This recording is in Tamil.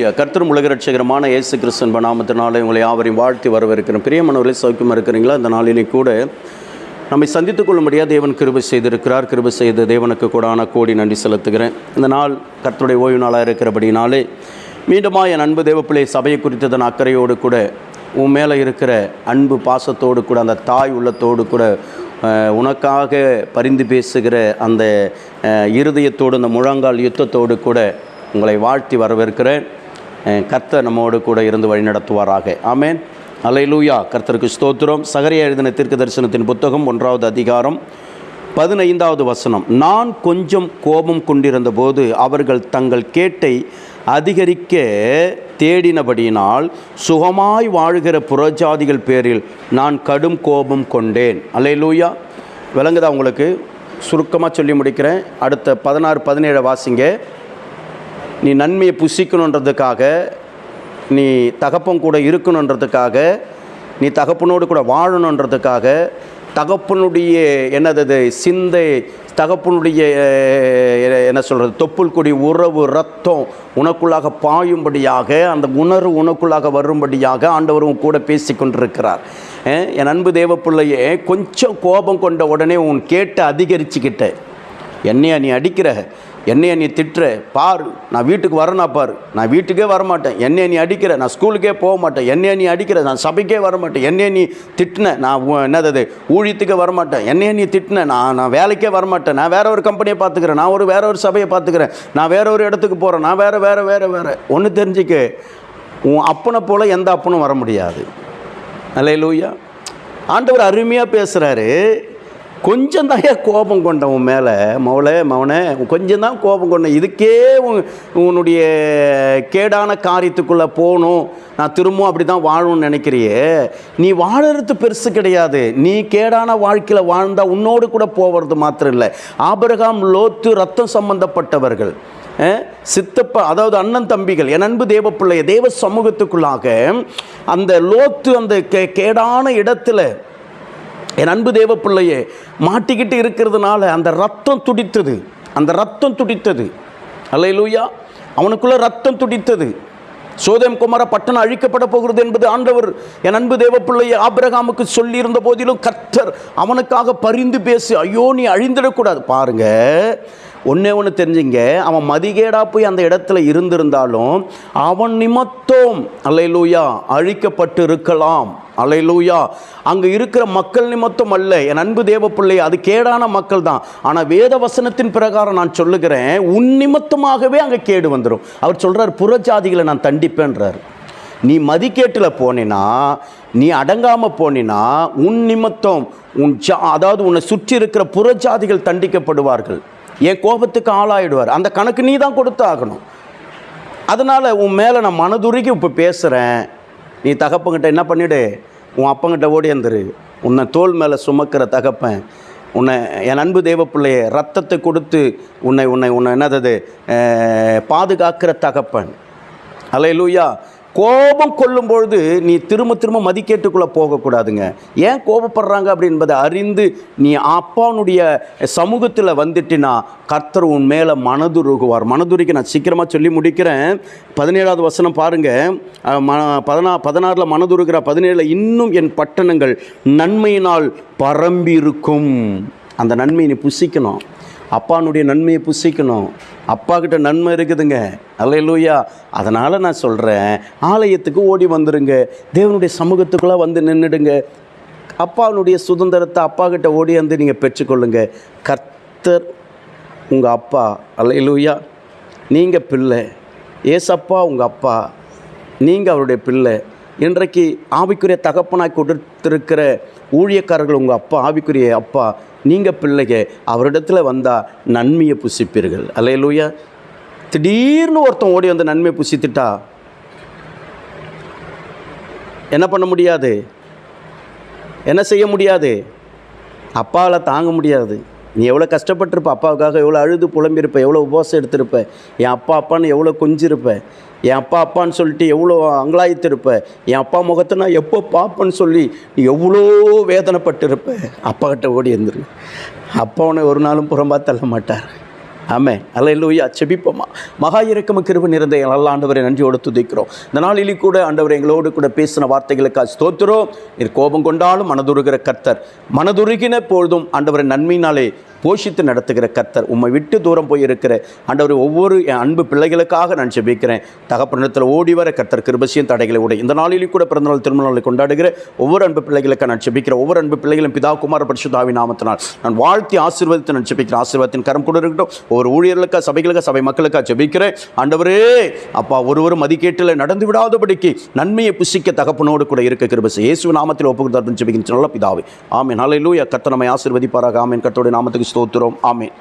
அல்லேலூயா கர்த்தரும் உலக ரட்சகரமான இயேசு கிறிஸ்தன் நாமத்தினாலே உங்களை யாவரையும் வாழ்த்தி வரவேற்கிறேன். பிரியமானவர்களே சௌக்கியமாக இருக்கிறீங்களா? இந்த நாளிலே கூட நம்மை சந்தித்துக் முடியாது தேவன் கிருபை செய்திருக்கிறார். கிருபை செய்த தேவனுக்கு கூடான கோடி நன்றி செலுத்துகிறேன். இந்த நாள் கர்த்தருடைய ஓய்வு நாளாக இருக்கிறபடினாலே மீண்டுமா என் அன்பு தேவப்பிள்ளை சபையை குறித்ததன் அக்கறையோடு கூட உன் மேலே இருக்கிற அன்பு பாசத்தோடு கூட அந்த தாய் உள்ளத்தோடு கூட உனக்காக பரிந்து பேசுகிற அந்த இருதயத்தோடு அந்த முழங்கால் யுத்தத்தோடு கூட உங்களை வாழ்த்தி வரவேற்கிறேன். கர்த்த கர்த்தர் நம்மோடு கூட இருந்து வழிநடத்துவாராக ஆமேன். அல்லேலூயா. கர்த்தருக்கு ஸ்தோத்திரம். சகரியா எழுதின தீர்க்க தரிசனத்தின் புத்தகம் ஒன்றாவது அதிகாரம் பதினைந்தாவது வசனம். நான் கொஞ்சம் கோபம் கொண்டிருந்த போது அவர்கள் தங்கள் கேட்டை அதிகரிக்க தேடினபடியினால் சுகமாய் வாழ்கிற புறஜாதிகள் பேரில் நான் கடும் கோபம் கொண்டேன். அலையலூயா விளங்குதா உங்களுக்கு? சுருக்கமாக சொல்லி முடிக்கிறேன். அடுத்த பதினாறு பதினேழு வாசிங்க. நீ நன்மையை புசிக்கணுன்றதுக்காக நீ தகப்பன் கூட இருக்கணுன்றதுக்காக நீ தகப்பனோடு கூட வாழணுன்றதுக்காக தகப்பனுடைய என்னது சிந்தை தகப்பனுடைய என்ன சொல்கிறது தொப்புள் கொடி உறவு ரத்தம் உனக்குள்ளாக பாயும்படியாக அந்த உணர்வு உனக்குள்ளாக வரும்படியாக ஆண்டவரும் கூட பேசி கொண்டிருக்கிறார். என் அன்பு தேவ பிள்ளையே கொஞ்சம் கோபம் கொண்ட உடனே உன் கேட்டு அதிகரிச்சுக்கிட்ட என்னையா நீ அடிக்கிற? என்னைய நீ திட்டுற பாரு. நான் வீட்டுக்கு வரனா பாரு. நான் வீட்டுக்கே வரமாட்டேன். என்னைய நீ அடிக்கிற நான் ஸ்கூலுக்கே போக மாட்டேன். என்னைய நீ அடிக்கிற நான் சபைக்கே வரமாட்டேன். என்னைய நீ திட்டின நான் என்னது ஊழியத்துக்கே வரமாட்டேன். என்னைய நீ திட்டின நான் நான் வேலைக்கே வரமாட்டேன். நான் வேற ஒரு கம்பெனியை பார்த்துக்கிறேன். நான் ஒரு வேற ஒரு சபையை பார்த்துக்கிறேன். நான் வேற ஒரு இடத்துக்கு போகிறேன் நான் வேற வேற வேற வேற. ஒன்று தெரிஞ்சுக்க உன் அப்பனை போல் எந்த அப்பனும் வர முடியாது. அல்லேலூயா ஆண்டவர் அருமையாக பேசுகிறாரு கொஞ்சம் தான் கோபம் கொண்டேன் உன் மேலே. மவளே மவனே கொஞ்சம் தான் கோபம் கொண்ட இதுக்கே உன் உன்னுடைய கேடான காரியத்துக்குள்ளே போகணும். நான் திரும்பவும் அப்படி தான் வாழணும்னு நினைக்கிறியே. நீ வாழறது பெருசு கிடையாது. நீ கேடான வாழ்க்கையில் வாழ்ந்தால் உன்னோடு கூட போவது மாத்திரம் இல்லை. ஆபரகாம் லோத்து ரத்தம் சம்பந்தப்பட்டவர்கள். சித்தப்பா அதாவது அண்ணன் தம்பிகள் என் அன்பு தேவ பிள்ளைய தேவ சமூகத்துக்குள்ளாக அந்த லோத்து அந்த கே கேடான இடத்துல என் அன்பு தேவ பிள்ளையே மாட்டிக்கிட்டு இருக்கிறதுனால அந்த ரத்தம் துடித்தது. அந்த ரத்தம் துடித்தது. அல்லையிலூயா அவனுக்குள்ள ரத்தம் துடித்தது. சோதம் குமார பட்டணம் அழிக்கப்பட போகிறது என்பது ஆண்டவர் என் அன்பு தேவப்பிள்ளையை ஆபிரகாமுக்கு சொல்லியிருந்த போதிலும் கர்த்தர் அவனுக்காக பரிந்து பேசி ஐயோ நீ அழிந்திடக்கூடாது. பாருங்க. ஒன்றே ஒன்று தெரிஞ்சுங்க. அவன் மதிகேடாக போய் அந்த இடத்துல இருந்திருந்தாலும் அவன் நிமித்தம் அல்லைலூயா அழிக்கப்பட்டு இருக்கலாம் அலைலூயா அங்கே இருக்கிற மக்கள் நிமித்தம் அல்ல. என் அன்பு தேவ பிள்ளை அது கேடான மக்கள் தான். ஆனால் வேத வசனத்தின் பிரகாரம் நான் சொல்லுகிறேன் உன் நிமித்தமாகவே அங்கே கேடு வந்துடும் அவர் சொல்கிறார் புறஜாதிகளை நான் தண்டிப்பேன்றார். நீ மதிக்கேட்டில் போனினா நீ அடங்காமல் போனினா உன் நிமித்தம் உன் ஜா அதாவது உன்னை சுற்றி இருக்கிற புறஜாதிகள் தண்டிக்கப்படுவார்கள். என் கோபத்துக்கு ஆளாயிடுவார். அந்த கணக்கு நீ தான் கொடுத்து ஆகணும் அதனால் உன் மேலே நான் மனதுருகி இப்போ பேசுகிறேன் நீ தகப்பங்கிட்ட என்ன பண்ணிவிடு உன் அப்பங்கிட்ட ஓடி வந்துரு. உன்னை தோள் மேலே சுமக்கிற தகப்பன் உன்னை என் அன்பு தேவ பிள்ளைய ரத்தத்தை கொடுத்து உன்னை உன்னை உன்னை என்னது பாதுகாக்கிற தகப்பன். அலையலூயா கோபம் கொள்ளும் பொழுது நீ திரும்ப திரும்ப மதிக்கேட்டுக்குள்ளே போகக்கூடாதுங்க. ஏன் கோபப்படுறாங்க அப்படின்பதை அறிந்து நீ அப்பாவுடைய சமூகத்தில் வந்துட்டினா கர்த்தர் உன் மேலே மனதுருகுவார். மனதுருகி நான் சீக்கிரமாக சொல்லி முடிக்கிறேன். பதினேழாவது வசனம் பாருங்கள் ம பதினா பதினாறில் மனதுருகிற பதினேழில் இன்னும் என் பட்டணங்கள் நன்மையினால் பரம்பிருக்கும் அந்த நன்மையை நீ புசிக்கணும். அப்பானுடைய நன்மையை புசிக்கணும். அப்பா கிட்ட நன்மை இருக்குதுங்க. அல்லையிலூயா அதனால் நான் சொல்கிறேன் ஆலயத்துக்கு ஓடி வந்துடுங்க தேவனுடைய சமூகத்துக்குள்ளே வந்து நின்றுடுங்க அப்பாவுடைய சுதந்திரத்தை அப்பா கிட்ட ஓடி வந்து நீங்கள் பெற்றுக்கொள்ளுங்க. கர்த்தர் உங்கள் அப்பா அல்லையிலூயா நீங்கள் பிள்ளை. ஏசப்பா உங்கள் அப்பா. நீங்கள் அவருடைய பிள்ளை. இன்றைக்கு ஆவிக்குரிய தகப்பனாய் கொடுத்திருக்கிற ஊழியக்காரர்கள் உங்கள் அப்பா ஆவிக்குரிய அப்பா. நீங்கள் பிள்ளைங்க அவரிடத்துல வந்தால் நன்மையை புசிப்பீர்கள். அல்லையிலூயா திடீர்னு ஒருத்தன் ஓடி வந்து நன்மையை புசித்துட்டா என்ன பண்ண முடியாது? என்ன செய்ய முடியாது? அப்பாவில் தாங்க முடியாது. நீ எவ்வளோ கஷ்டப்பட்டிருப்ப அப்பாவுக்காக எவ்வளோ அழுது புலம்பியிருப்ப எவ்வளோ உபவாசம் எடுத்திருப்ப என் அப்பா அப்பான்னு எவ்வளோ கொஞ்சிருப்ப என் அப்பா அப்பான்னு சொல்லிட்டு எவ்வளோ அங்கலாய்த்திருப்ப என் அப்பா முகத்தை நான் எப்போ பார்ப்பேன்னு சொல்லி நீ எவ்வளோ வேதனைப்பட்டிருப்ப அப்பாகிட்ட ஓடி இருந்துரு அப்பா உன்னை ஒரு நாளும் புறம்பா தள்ள மாட்டார். ஆமே அல்லேலூயா செபிப்போமா மகா இறக்கம கிருப நிறைந்த நல்ல ஆண்டவரை நன்றியோடு துதிக்கிறோம். இந்த நாளிலே கூட ஆண்டவர் எங்களோடு கூட பேசின வார்த்தைகளுக்காக ஸ்தோத்திரம். நீர் கோபம் கொண்டாலும் மனதுருகிற கர்த்தர். மனதுருகின பொழுதும் ஆண்டவரை நன்மையினாலே போஷித்து நடத்துகிற கர்த்தர் உம்மை விட்டு தூரம் போய் இருக்கிற ஆண்டவர் ஒவ்வொரு என் அன்பு பிள்ளைகளுக்காக நான் செபிக்கிறேன் தகப்பனத்தில் ஓடி வர கர்த்தர் கிருபசியும் தடைகளை உடை. இந்த நாளிலும் கூட பிறந்தநாள் திருமணங்களை கொண்டாடுகிற ஒவ்வொரு அன்பு பிள்ளைகளுக்காக நான் ஜெபிக்கிறேன். ஒவ்வொரு அன்பு பிள்ளைகளும் பிதா குமார பரிசுத்தாவி நாமத்தினால் நான் வாழ்த்தி ஆசீர்வதித்து நான் செபிக்கிறேன் ஆசீர்வாதத்தின் கரம் கூட இருக்கட்டும். ஒவ்வொரு ஊழியர்களுக்காக சபைகளுக்காக சபை மக்களுக்காக செபிக்கிறேன் ஆண்டவரே அப்பா ஒருவரும் மதிக்கேட்டில் நடந்து விடாதபடிக்கு நன்மையை புசிக்க தகப்பனோடு கூட இருக்க கிருபசி இயேசு நாமத்தில் ஒப்புக்கு ஜெபிக்கின்ற நல்ல பிதாவே. ஆமென். ஹalleluya. கர்த்தர் நம்மை ஆசீர்வதிப்பாராக. ஆமென். கத்தோடைய நாமத்துக்கு ஸ்தோத்திரம். ஆமீன்.